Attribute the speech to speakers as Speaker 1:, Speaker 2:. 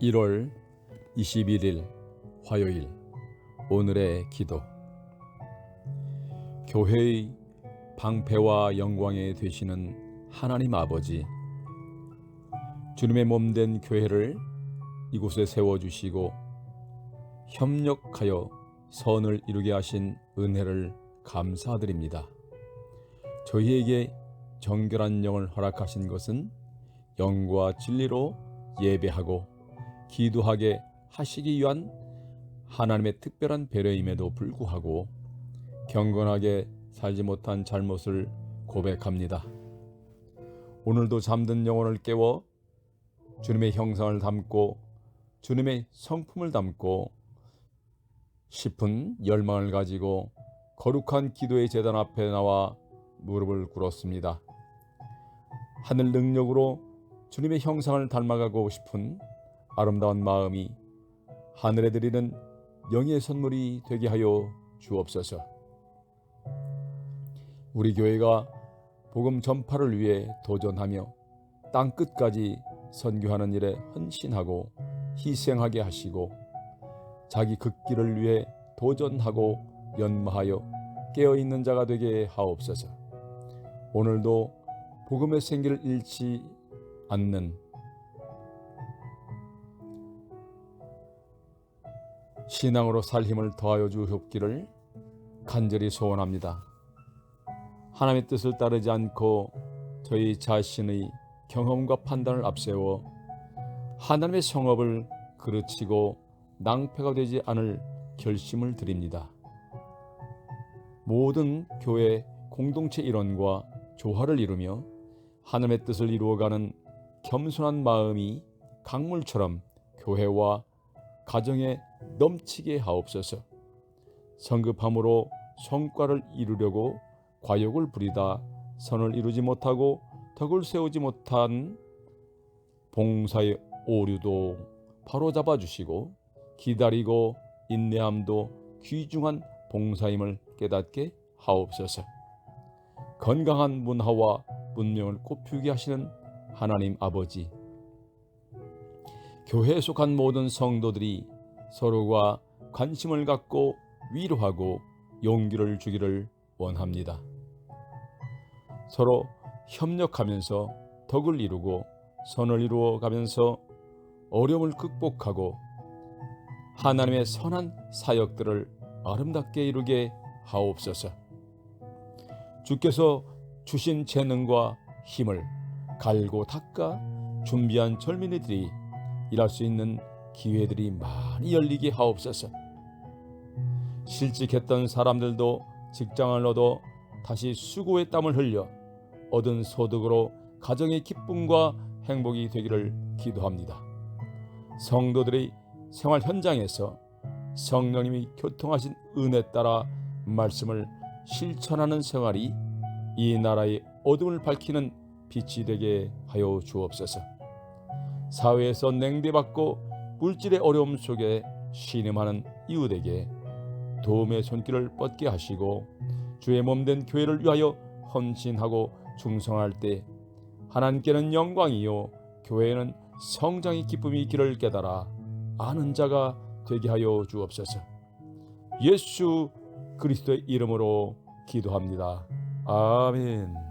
Speaker 1: 1월 21일 화요일 오늘의 기도 교회의 방패와 영광에 되시는 하나님 아버지 주님의 몸 된 교회를 이곳에 세워 주시고 협력하여 선을 이루게 하신 은혜를 감사드립니다. 저희에게 정결한 영을 허락하신 것은 영과 진리로 예배하고 기도하게 하시기 위한 하나님의 특별한 배려임에도 불구하고 경건하게 살지 못한 잘못을 고백합니다. 오늘도 잠든 영혼을 깨워 주님의 형상을 담고 주님의 성품을 담고 싶은 열망을 가지고 거룩한 기도의 재단 앞에 나와 무릎을 꿇었습니다. 하늘 능력으로 주님의 형상을 닮아가고 싶은 아름다운 마음이 하늘에 드리는 영의 선물이 되게 하여 주옵소서. 우리 교회가 복음 전파를 위해 도전하며 땅 끝까지 선교하는 일에 헌신하고 희생하게 하시고 자기 극기를 위해 도전하고 연마하여 깨어 있는 자가 되게 하옵소서. 오늘도 복음의 생기를 잃지 않는 신앙으로 살 힘을 더하여 주옵기를 간절히 소원합니다. 하나님의 뜻을 따르지 않고 저희 자신의 경험과 판단을 앞세워 하나님의 성업을 그르치고 낭패가 되지 않을 결심을 드립니다. 모든 교회 공동체 일원과 조화를 이루며 하나님의 뜻을 이루어가는 겸손한 마음이 강물처럼 교회와 가정에 넘치게 하옵소서. 성급함으로 성과를 이루려고 과욕을 부리다 선을 이루지 못하고 덕을 세우지 못한 봉사의 오류도 바로 잡아 주시고 기다리고 인내함도 귀중한 봉사임을 깨닫게 하옵소서. 건강한 문화와 문명을 꽃피우게 하시는 하나님 아버지. 교회에 속한 모든 성도들이 서로가 관심을 갖고 위로하고 용기를 주기를 원합니다. 서로 협력하면서 덕을 이루고 선을 이루어 가면서 어려움을 극복하고 하나님의 선한 사역들을 아름답게 이루게 하옵소서. 주께서 주신 재능과 힘을 갈고 닦아 준비한 젊은이들이 일할 수 있는 기회들이 많이 열리게 하옵소서. 실직했던 사람들도 직장을 얻어 다시 수고의 땀을 흘려 얻은 소득으로 가정의 기쁨과 행복이 되기를 기도합니다. 성도들의 생활 현장에서 성령님이 교통하신 은혜 따라 말씀을 실천하는 생활이 이 나라의 어둠을 밝히는 빛이 되게 하여 주옵소서. 사회에서 냉대받고 물질의 어려움 속에 신음하는 이웃에게 도움의 손길을 뻗게 하시고 주의 몸된 교회를 위하여 헌신하고 충성할 때 하나님께는 영광이요 교회에는 성장의 기쁨이 있기를 깨달아 아는 자가 되게 하여 주옵소서. 예수 그리스도의 이름으로 기도합니다. 아멘.